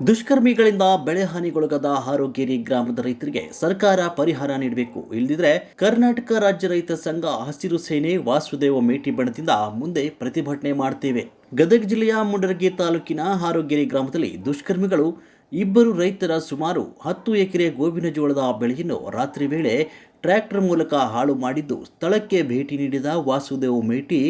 ದುಷ್ಕರ್ಮಿಗಳಿಂದ ಬೆಳೆ ಹಾನಿಗೊಳಗಾದ ಗ್ರಾಮದ ರೈತರಿಗೆ ಸರ್ಕಾರ ಪರಿಹಾರ ನೀಡಬೇಕು. ಇಲ್ಲದಿದ್ರೆ ಕರ್ನಾಟಕ ರಾಜ್ಯ ರೈತ ಸಂಘ ಹಸಿರು ಸೇನೆ ವಾಸುದೇವ ಮೇಟಿ ಬಣದಿಂದ ಮುಂದೆ ಪ್ರತಿಭಟನೆ ಮಾಡ್ತೇವೆ. ಗದಗ ಜಿಲ್ಲೆಯ ಮುಂಡರಗಿ ತಾಲೂಕಿನ ಹಾರೋಗೇರಿ ಗ್ರಾಮದಲ್ಲಿ ದುಷ್ಕರ್ಮಿಗಳು ಇಬ್ಬರು ರೈತರ ಸುಮಾರು ಹತ್ತು ಎಕರೆ ಗೋವಿನ ಜೋಳದ ಬೆಳೆಯನ್ನು ರಾತ್ರಿ ವೇಳೆ ಟ್ರ್ಯಾಕ್ಟರ್ ಮೂಲಕ ಹಾಳು ಮಾಡಿದ್ದು ಸ್ಥಳಕ್ಕೆ ಭೇಟಿ ನೀಡಿದ ವಾಸುದೇವ್ ಮೇಟಿ,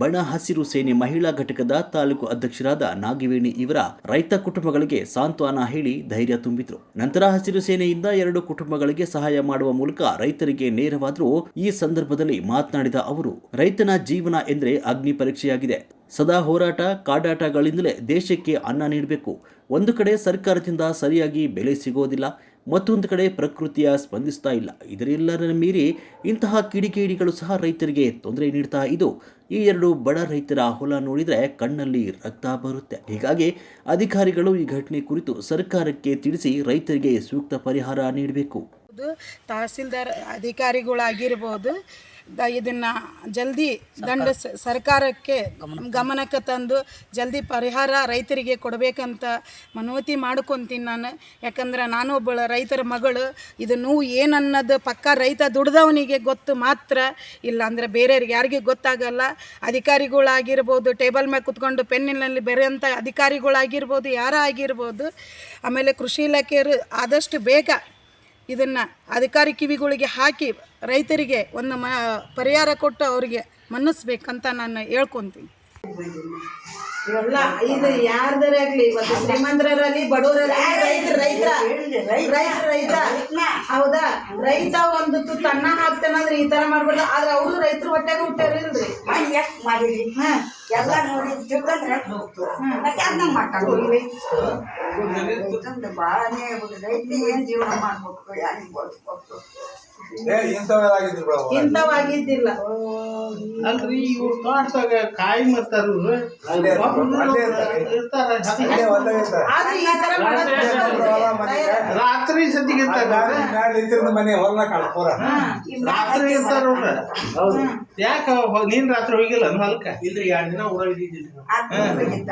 ಬಣ ಹಸಿರು ಸೇನೆ ಮಹಿಳಾ ಘಟಕದ ತಾಲೂಕು ಅಧ್ಯಕ್ಷರಾದ ನಾಗಿವೇಣಿ ಇವರ ರೈತ ಕುಟುಂಬಗಳಿಗೆ ಸಾಂತ್ವನ ಹೇಳಿ ಧೈರ್ಯ ತುಂಬಿದ್ರು. ನಂತರ ಹಸಿರು ಸೇನೆಯಿಂದ ಎರಡು ಕುಟುಂಬಗಳಿಗೆ ಸಹಾಯ ಮಾಡುವ ಮೂಲಕ ರೈತರಿಗೆ ನೇರವಾದರೂ ಈ ಸಂದರ್ಭದಲ್ಲಿ ಮಾತನಾಡಿದ ಅವರು, ರೈತನ ಜೀವನ ಎಂದರೆ ಅಗ್ನಿ ಪರೀಕ್ಷೆಯಾಗಿದೆ. ಸದಾ ಹೋರಾಟ, ಕಾಡಾಟಗಳಿಂದಲೇ ದೇಶಕ್ಕೆ ಅನ್ನ ನೀಡಬೇಕು. ಒಂದು ಕಡೆ ಸರ್ಕಾರದಿಂದ ಸರಿಯಾಗಿ ಬೆಲೆ ಸಿಗೋದಿಲ್ಲ. ಮತ್ತೊಂದು ಕಡೆ ಪ್ರಕೃತಿಯ ಸ್ಪಂದಿಸ್ತಾ ಇಲ್ಲ. ಇದರೆಲ್ಲರನ್ನು ಮೀರಿ ಇಂತಹ ಕಿಡಿಕೇಡಿಗಳು ಸಹ ರೈತರಿಗೆ ತೊಂದರೆ ನೀಡ್ತಾ ಇದು. ಈ ಎರಡು ಬಡ ರೈತರ ಹೊಲ ನೋಡಿದರೆ ಕಣ್ಣಲ್ಲಿ ರಕ್ತ ಬರುತ್ತೆ. ಹೀಗಾಗಿ ಅಧಿಕಾರಿಗಳು ಈ ಘಟನೆ ಕುರಿತು ಸರ್ಕಾರಕ್ಕೆ ತಿಳಿಸಿ ರೈತರಿಗೆ ಸೂಕ್ತ ಪರಿಹಾರ ನೀಡಬೇಕು. ಅದು ತಹಸೀಲ್ದಾರ್ ಅಧಿಕಾರಿಗಳಾಗಿರ್ಬೋದು, ದ ಇದನ್ನು ಜಲ್ದಿ ದಂಡ ಸರ್ಕಾರಕ್ಕೆ ಗಮನಕ್ಕೆ ತಂದು ಜಲ್ದಿ ಪರಿಹಾರ ರೈತರಿಗೆ ಕೊಡಬೇಕಂತ ಮನವತಿ ಮಾಡ್ಕೊತೀನಿ ನಾನು. ಯಾಕಂದ್ರೆ ನಾನು ಒಬ್ಬಳ ರೈತರ ಮಗಳು, ಇದು ನೋವು ಏನನ್ನೋದು ಪಕ್ಕ ರೈತ ದುಡ್ದವನಿಗೆ ಗೊತ್ತು ಮಾತ್ರ ಇಲ್ಲ ಅಂದರೆ ಬೇರೆಯವ್ರಿಗೆ ಯಾರಿಗೆ ಗೊತ್ತಾಗಲ್ಲ. ಅಧಿಕಾರಿಗಳಾಗಿರ್ಬೋದು, ಟೇಬಲ್ ಮೇಲೆ ಕುತ್ಕೊಂಡು ಪೆನ್ನಿನಲ್ಲಿ ಬರೆಯೋಂಥ ಅಧಿಕಾರಿಗಳಾಗಿರ್ಬೋದು ಯಾರ ಆಗಿರ್ಬೋದು ಆಮೇಲೆ ಕೃಷಿ ಇಲಾಖೆಯವರು ಆದಷ್ಟು ಬೇಗ ಇದನ್ನು ಅಧಿಕಾರಿ ಕಿವಿಗಳಿಗೆ ಹಾಕಿ ರೈತರಿಗೆ ಒಂದು ಮ ಪರಿಹಾರ ಕೊಟ್ಟು ಅವರಿಗೆ ಮನ್ನಿಸ್ಬೇಕಂತ ನಾನು ಹೇಳ್ಕೊತೀನಿ. ಇವೆಲ್ಲ ಇದು ಯಾರ್ದಾರ ಆಗ್ಲಿ ಇವತ್ತು ಶ್ರೀಮಂತರಲ್ಲಿ ಬಡವರಲ್ಲಿ ರೈತ ರೈತ ರೈತ ರೈತ ಹೌದಾ? ರೈತ ಒಂದು ತುತ್ತು ಅನ್ನ ಹಾಕ್ತಾನಂದ್ರೆ ಈ ತರ ಮಾಡ್ಬಾರ್ದು. ಆದ್ರೆ ಅವರು ರೈತರು ಹೊಟ್ಟೆಗೆ ಹುಟ್ಟಾರ ಇಲ್ರಿ ಎಷ್ಟು ಮಾಡಿರಿ ಎಲ್ಲ ನೋಡಿ ತಿಳ್ಕೊಂಡ್ರೆ ಹೋಗ್ತು. ಮತ್ತೆ ಅದನ್ನ ಮಾಡ್ಕೊಂಡು ಯಾಕಂದ್ರೆ ಭಾಳನೇ ರೈತ ಏನು ಜೀವನ ಮಾಡ್ಬೇಕು? ಯಾರಿಗೆ. ಇಂಥವಾಗಿದ್ದಿಲ್ಲ. ಅಲ್ರಿ ಇವ್ರು ತೋಟದಾಗ ಕಾಯಿ ಮಾರ್ತಾರು ರಾತ್ರಿ ಸತಿಗೆ ಮನೆ ಹೊಲ ಕಳ್ಕೊರ. ರಾತ್ರಿ ಇರ್ತಾರ ಹೌದು. ಯಾಕ ನೀನ್ ರಾತ್ರಿ ಹೋಗಿಲ್ಲ ಹೊಲಕ್ಕ? ಅದು ಹೋಗಿದ್ದ.